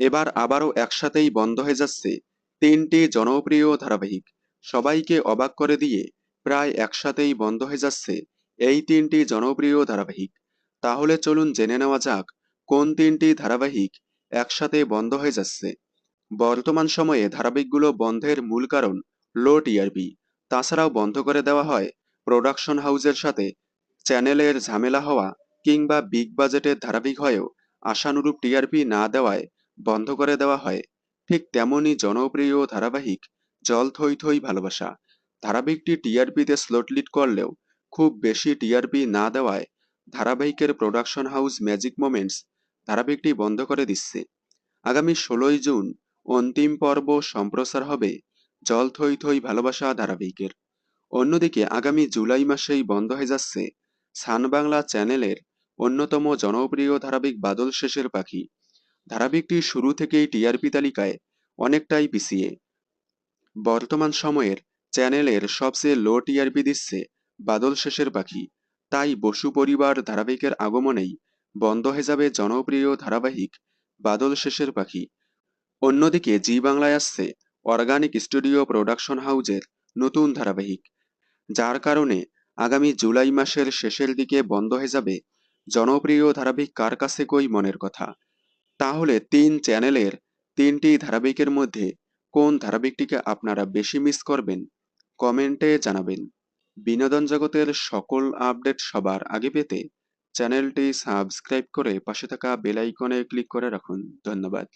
এবার আবারও একসাথেই বন্ধ হয়ে যাচ্ছে তিনটি জনপ্রিয় ধারাবাহিক। সবাইকে অবাক করে দিয়ে প্রায় একসাথেই বন্ধ হয়ে যাচ্ছে এই তিনটি জনপ্রিয় ধারাবাহিক। তাহলে চলুন জেনে নেওয়া যাক কোন তিনটি ধারাবাহিক একসাথে বন্ধ হয়ে যাচ্ছে। বর্তমান সময়ে ধারাবাহিকগুলো বন্ধের মূল কারণ লো টিআরপি তাছাড়াও বন্ধ করে দেওয়া হয় প্রোডাকশন হাউসের সাথে চ্যানেলের ঝামেলা হওয়া কিংবা বিগ বাজেটের ধারাবাহিক হয়েও আশানুরূপ টিআরপি না দেওয়ায় বন্ধ করে দেওয়া হয়। ঠিক তেমনই জনপ্রিয় ধারাবাহিক জল থই থই ভালোবাসা। ধারাবাহিকটি টিআরপিতে স্লোট লিড করলেও খুব বেশি টিআরপি না দেওয়ায় ধারাবাহিকের প্রোডাকশন হাউস ম্যাজিক মোমেন্টস ধারাবাহিকটি বন্ধ করে দিচ্ছে। আগামী ষোলোই জুন অন্তিম পর্ব সম্প্রসার হবে জল থই থই ভালোবাসা ধারাবাহিকের। অন্যদিকে আগামী জুলাই মাসেই বন্ধ হয়ে যাচ্ছে সান বাংলা চ্যানেলের অন্যতম জনপ্রিয় ধারাবাহিক বাদল শেষের পাখি। ধারাবাহিকটি শুরু থেকেই টিআরপি তালিকায় অনেকটাই পিছিয়ে। বর্তমান সময়ের চ্যানেলের সবচেয়ে লো টিআরপি দিচ্ছে বাদল শেষের পাখি। তাই বসু পরিবার ধারাবাহিকের আগমনেই বন্ধ হয়ে যাবে জনপ্রিয় ধারাবাহিক বাদল শেষের পাখি। অন্যদিকে জি বাংলায় আসছে অর্গানিক স্টুডিও প্রোডাকশন হাউজের নতুন ধারাবাহিক। যার কারণে আগামী জুলাই মাসের শেষের দিকে বন্ধ হয়ে যাবে জনপ্রিয় ধারাবাহিক কার কাছে কই মনের কথা। তাহলে তিন চ্যানেলের তিনটি ধারাবাহিকের মধ্যে কোন ধারাবাহিকটিকে আপনারা বেশি মিস করবেন? কমেন্টে জানাবেন। বিনোদন জগতের সকল আপডেট সবার আগে পেতে চ্যানেলটি সাবস্ক্রাইব করে পাশে থাকা বেলাইকনে ক্লিক করে রাখুন। ধন্যবাদ।